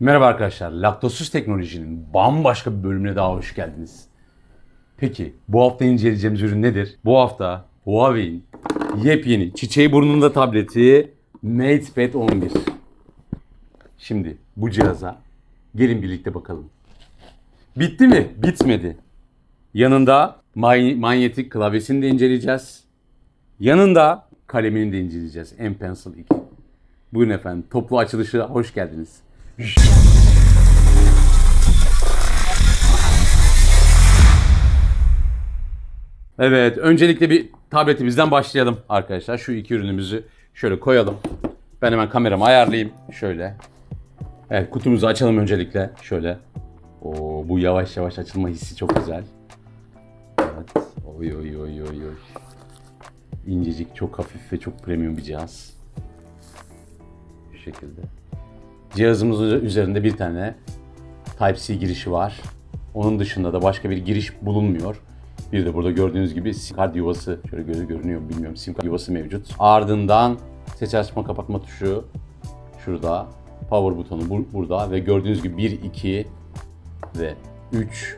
Merhaba arkadaşlar, Laktosuz Teknoloji'nin bambaşka bir bölümüne daha hoş geldiniz. Peki, bu hafta inceleyeceğimiz ürün nedir? Bu hafta Huawei'in yepyeni çiçeği burnunda tableti MatePad 11. Şimdi bu cihaza gelin birlikte bakalım. Bitti mi? Bitmedi. Yanında may- manyetik klavyesini de inceleyeceğiz. Yanında kalemini de inceleyeceğiz. M Pencil 2. Buyurun efendim. Toplu açılışa hoş geldiniz. Evet, öncelikle bir tabletimizden başlayalım arkadaşlar. Şu iki ürünümüzü şöyle koyalım. Ben hemen kameramı ayarlayayım. Şöyle. Evet, kutumuzu açalım öncelikle. Şöyle. Oo, bu yavaş yavaş açılma hissi çok güzel. Evet. Oy oy oy oy oy. İncecik, çok hafif ve çok premium bir cihaz. Şu şekilde. Cihazımızın üzerinde bir tane Type-C girişi var. Onun dışında da başka bir giriş bulunmuyor. Bir de burada gördüğünüz gibi sim kart yuvası, şöyle gözü görünüyor bilmiyorum, sim kart yuvası mevcut. Ardından ses açma kapatma tuşu şurada, power butonu bu- burada ve gördüğünüz gibi 1, 2 ve 3,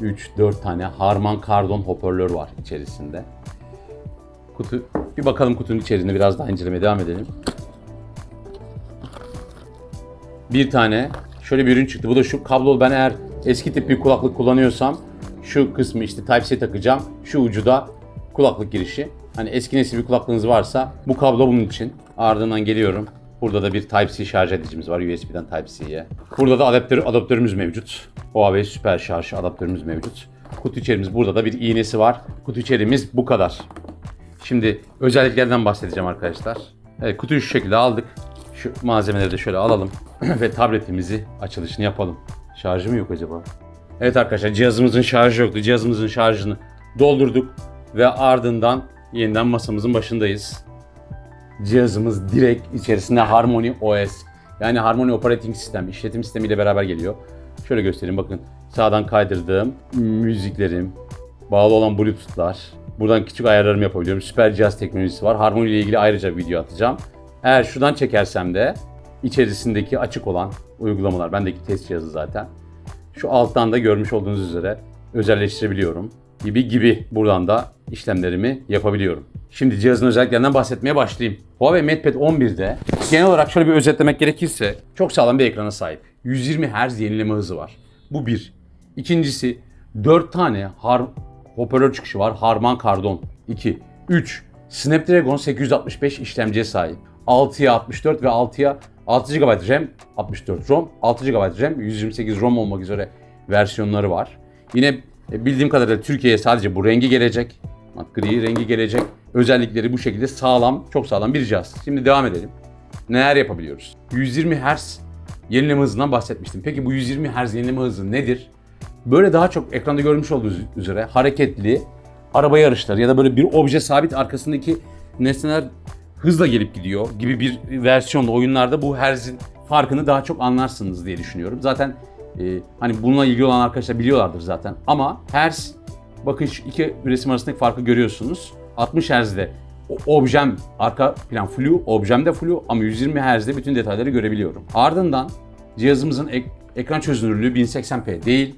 3, 4 tane Harman Kardon hoparlör var içerisinde. Kutu, bir bakalım kutunun içeriğini biraz daha incelemeye devam edelim. Bir tane şöyle bir ürün çıktı. Bu da şu kablo ben eğer eski tip bir kulaklık kullanıyorsam şu kısmı işte Type-C takacağım. Şu ucu da kulaklık girişi. Hani eski nesil bir kulaklığınız varsa bu kablo bunun için. Ardından geliyorum. Burada da bir Type-C şarj edicimiz var USB'den Type-C'ye. Burada da adaptör, adaptörümüz mevcut. Huawei süper şarj adaptörümüz mevcut. Kutu içerimiz burada da bir iğnesi var. Kutu içerimiz bu kadar. Şimdi özelliklerden bahsedeceğim arkadaşlar. Evet kutuyu şu şekilde aldık. Şu malzemeleri de şöyle alalım ve tabletimizi açılışını yapalım. Şarjı mı yok acaba? Evet arkadaşlar cihazımızın şarjı yoktu. Cihazımızın şarjını doldurduk ve ardından yeniden masamızın başındayız. Cihazımız direkt içerisinde Harmony OS yani Harmony Operating System işletim sistemiyle beraber geliyor. Şöyle göstereyim bakın sağdan kaydırdığım müziklerim, bağlı olan bluetoothlar. Buradan küçük ayarlarımı yapabiliyorum. Süper cihaz teknolojisi var. Harmony ile ilgili ayrıca bir video atacağım. Eğer şuradan çekersem de içerisindeki açık olan uygulamalar. Bendeki test cihazı zaten. Şu alttan da görmüş olduğunuz üzere özelleştirebiliyorum. Gibi gibi buradan da işlemlerimi yapabiliyorum. Şimdi cihazın özelliklerinden bahsetmeye başlayayım. Huawei MatePad 11'de genel olarak şöyle bir özetlemek gerekirse çok sağlam bir ekrana sahip. 120 Hz yenileme hızı var. Bu bir. İkincisi 4 tane har hoparlör çıkışı var. Harman Kardon. 2. 3. Snapdragon 865 işlemciye sahip. 6'ya 64 ve 6'ya 6 GB RAM, 64 ROM, 6 GB RAM, 128 ROM olmak üzere versiyonları var. Yine e, bildiğim kadarıyla Türkiye'ye sadece bu rengi gelecek. Bak gri rengi gelecek. Özellikleri bu şekilde sağlam, çok sağlam bir cihaz. Şimdi devam edelim. Neler yapabiliyoruz? 120 Hz yenileme hızından bahsetmiştim. Peki bu 120 Hz yenileme hızı nedir? Böyle daha çok ekranda görmüş olduğunuz üzere hareketli araba yarışları ya da böyle bir obje sabit arkasındaki nesneler hızla gelip gidiyor gibi bir versiyonda oyunlarda bu herzin farkını daha çok anlarsınız diye düşünüyorum. Zaten e, hani bununla ilgili olan arkadaşlar biliyorlardır zaten. Ama herz bakın şu iki resim arasındaki farkı görüyorsunuz. 60 Hz'de objem arka plan flu, objem de flu ama 120 Hz'de bütün detayları görebiliyorum. Ardından cihazımızın ek- ekran çözünürlüğü 1080p değil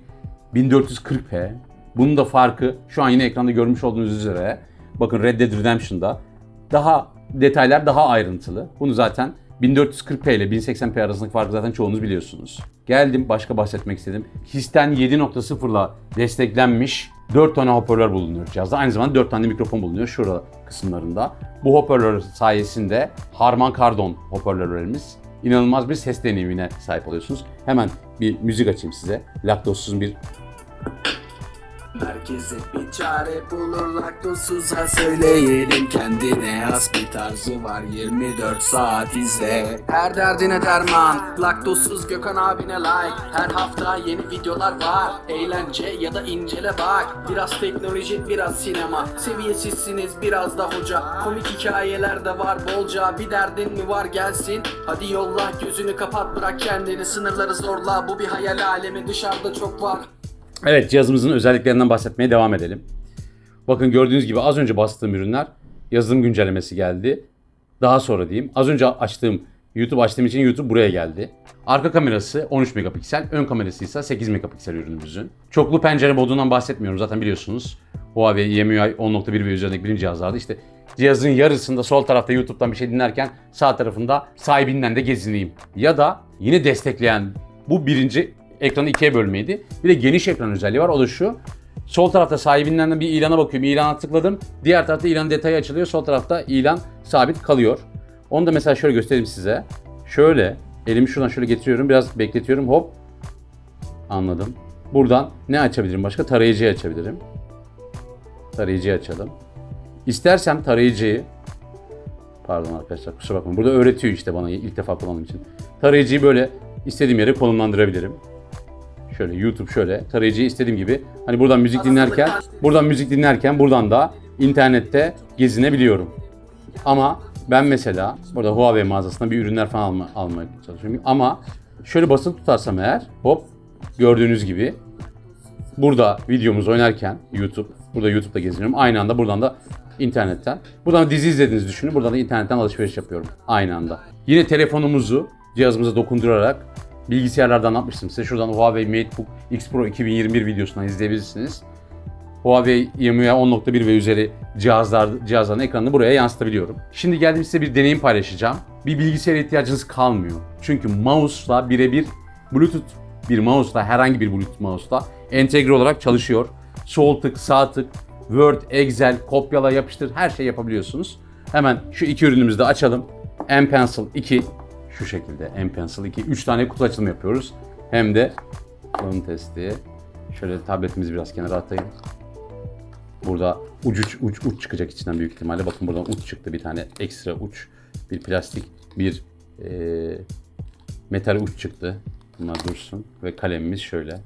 1440p. Bunun da farkı şu an yine ekranda görmüş olduğunuz üzere bakın Red Dead Redemption'da daha detaylar daha ayrıntılı. Bunu zaten 1440p ile 1080p arasındaki farkı zaten çoğunuz biliyorsunuz. Geldim başka bahsetmek istedim. Histen 7.0 ile desteklenmiş 4 tane hoparlör bulunuyor cihazda. Aynı zamanda 4 tane mikrofon bulunuyor şurada kısımlarında. Bu hoparlör sayesinde Harman Kardon hoparlörlerimiz inanılmaz bir ses deneyimine sahip oluyorsunuz. Hemen bir müzik açayım size. Laktozsuz bir Herkese bir çare bulur laktosuza söyleyelim. Kendine has bir tarzı var 24 saat izle. Her derdine derman Laktosuz Gökhan abine like. Her hafta yeni videolar var Eğlence ya da incele bak. Biraz teknoloji biraz sinema. Seviyesizsiniz biraz da hoca. Komik hikayeler de var bolca. Bir derdin mi var gelsin. Hadi yolla gözünü kapat bırak kendini. Sınırları zorla bu bir hayal alemi. Dışarıda çok var Evet cihazımızın özelliklerinden bahsetmeye devam edelim. Bakın gördüğünüz gibi az önce bastığım ürünler yazılım güncellemesi geldi. Daha sonra diyeyim az önce açtığım YouTube açtığım için YouTube buraya geldi. Arka kamerası 13 megapiksel, ön kamerası ise 8 megapiksel ürünümüzün. Çoklu pencere modundan bahsetmiyorum zaten biliyorsunuz. Huawei EMUI 10.1 ve üzerindeki birinci cihazlarda işte cihazın yarısında sol tarafta YouTube'dan bir şey dinlerken sağ tarafında sahibinden de gezineyim. Ya da yine destekleyen bu birinci ekranı ikiye bölmeydi. Bir de geniş ekran özelliği var o da şu. Sol tarafta sahibinden de bir ilana bakıyorum. İlana tıkladım. Diğer tarafta ilan detayı açılıyor. Sol tarafta ilan sabit kalıyor. Onu da mesela şöyle göstereyim size. Şöyle elimi şuradan şöyle getiriyorum. Biraz bekletiyorum. Hop. Anladım. Buradan ne açabilirim başka? Tarayıcıyı açabilirim. Tarayıcıyı açalım. İstersem tarayıcıyı Pardon arkadaşlar kusura bakmayın. Burada öğretiyor işte bana ilk defa kullandığım için. Tarayıcıyı böyle istediğim yere konumlandırabilirim. Şöyle YouTube şöyle tarayıcıyı istediğim gibi hani buradan müzik dinlerken buradan müzik dinlerken buradan da internette gezinebiliyorum. Ama ben mesela burada Huawei mağazasında bir ürünler falan alma, almaya çalışıyorum. Ama şöyle basılı tutarsam eğer hop gördüğünüz gibi burada videomuz oynarken YouTube, burada YouTube'da geziniyorum. Aynı anda buradan da internetten. Buradan dizi izlediğinizi düşünün. Buradan da internetten alışveriş yapıyorum aynı anda. Yine telefonumuzu cihazımıza dokundurarak bilgisayarlardan anlatmıştım size. Şuradan Huawei MateBook X Pro 2021 videosundan izleyebilirsiniz. Huawei EMUI 10.1 ve üzeri cihazlar, cihazların ekranını buraya yansıtabiliyorum. Şimdi geldim size bir deneyim paylaşacağım. Bir bilgisayara ihtiyacınız kalmıyor. Çünkü mouse'la birebir Bluetooth bir mouse'la herhangi bir Bluetooth mouse'la entegre olarak çalışıyor. Sol tık, sağ tık, Word, Excel, kopyala, yapıştır her şey yapabiliyorsunuz. Hemen şu iki ürünümüzü de açalım. M Pencil 2 şu şekilde M Pencil 2 3 tane kutu açılımı yapıyoruz. Hem de kullanım testi. Şöyle tabletimizi biraz kenara atayım. Burada uç, uç, uç çıkacak içinden büyük ihtimalle. Bakın buradan uç çıktı bir tane ekstra uç. Bir plastik, bir eee, metal uç çıktı. Bunlar dursun. Ve kalemimiz şöyle.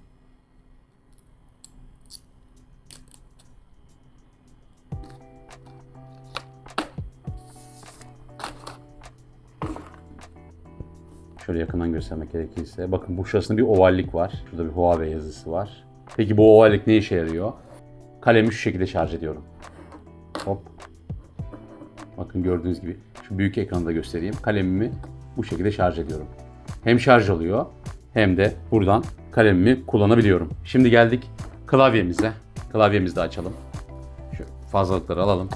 Şöyle yakından göstermek gerekirse. Bakın bu şurasında bir ovallik var. Şurada bir Huawei yazısı var. Peki bu ovallik ne işe yarıyor? Kalemi şu şekilde şarj ediyorum. Hop. Bakın gördüğünüz gibi şu büyük ekranda göstereyim. Kalemimi bu şekilde şarj ediyorum. Hem şarj oluyor hem de buradan kalemimi kullanabiliyorum. Şimdi geldik klavyemize. Klavyemizi de açalım. Şu fazlalıkları alalım.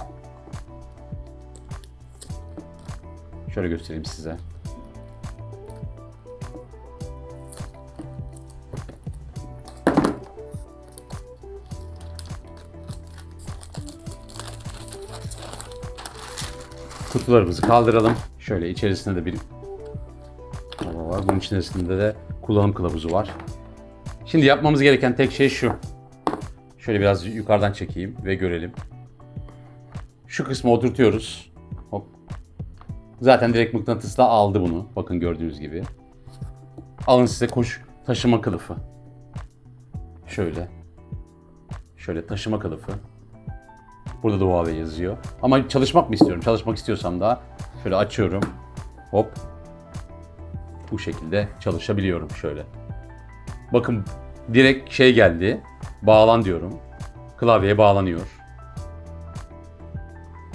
Şöyle göstereyim size. Kutularımızı kaldıralım. Şöyle içerisinde de bir hava var. Bunun içerisinde de kullanım kılavuzu var. Şimdi yapmamız gereken tek şey şu. Şöyle biraz yukarıdan çekeyim ve görelim. Şu kısmı oturtuyoruz. Hop. Zaten direkt mıknatısla aldı bunu. Bakın gördüğünüz gibi. Alın size koş taşıma kılıfı. Şöyle. Şöyle taşıma kılıfı. Burada da Huawei yazıyor. Ama çalışmak mı istiyorum? Çalışmak istiyorsam da şöyle açıyorum. Hop. Bu şekilde çalışabiliyorum şöyle. Bakın direkt şey geldi. Bağlan diyorum. Klavyeye bağlanıyor.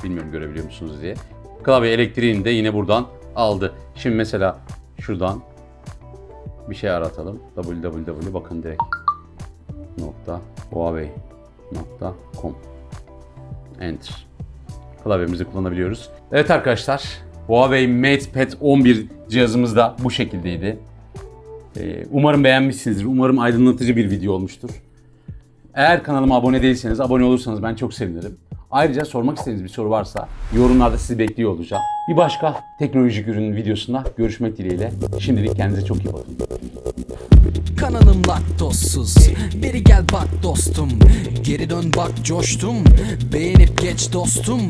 Bilmiyorum görebiliyor musunuz diye. Klavye elektriğini de yine buradan aldı. Şimdi mesela şuradan bir şey aratalım. www bakın direkt nokta huawei com Enter. Klavyemizi kullanabiliyoruz. Evet arkadaşlar. Huawei MatePad 11 cihazımız da bu şekildeydi. Ee, umarım beğenmişsinizdir. Umarım aydınlatıcı bir video olmuştur. Eğer kanalıma abone değilseniz, abone olursanız ben çok sevinirim. Ayrıca sormak istediğiniz bir soru varsa yorumlarda sizi bekliyor olacağım. Bir başka teknolojik ürünün videosunda görüşmek dileğiyle. Şimdilik kendinize çok iyi bakın. Kanalım laktozsuz. Beri gel bak dostum. Geri dön bak coştum. Beğenip geç dostum.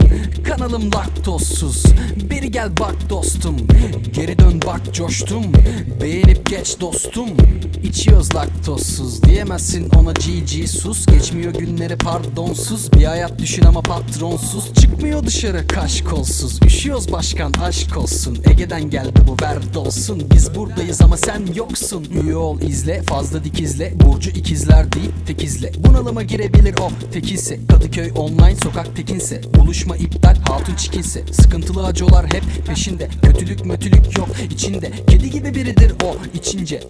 Kanalım laktozsuz. Beri gel bak dostum. Geri dön bak coştum. Beğenip geç dostum. İçiyoruz laktozsuz. Diyemezsin ona GG sus. Geçmiyor günleri pardonsuz. Bir hayat düşün ama patronsuz. Çıkmıyor dışarı kaş kolsuz Üşüyoruz başkan aşk olsun. Ege'den geldi bu ver olsun Biz buradayız ama sen yoksun. Üye ol izle fazla dikizle Burcu ikizler deyip tekizle. Bunalıma girebilir o tekilse. Kadıköy online sokak tekinse. Buluşma iptal hatun çikinse Sıkıntılı acılar hep peşinde. Kötülük mötülük yok içinde. Kedi gibi biridir o içince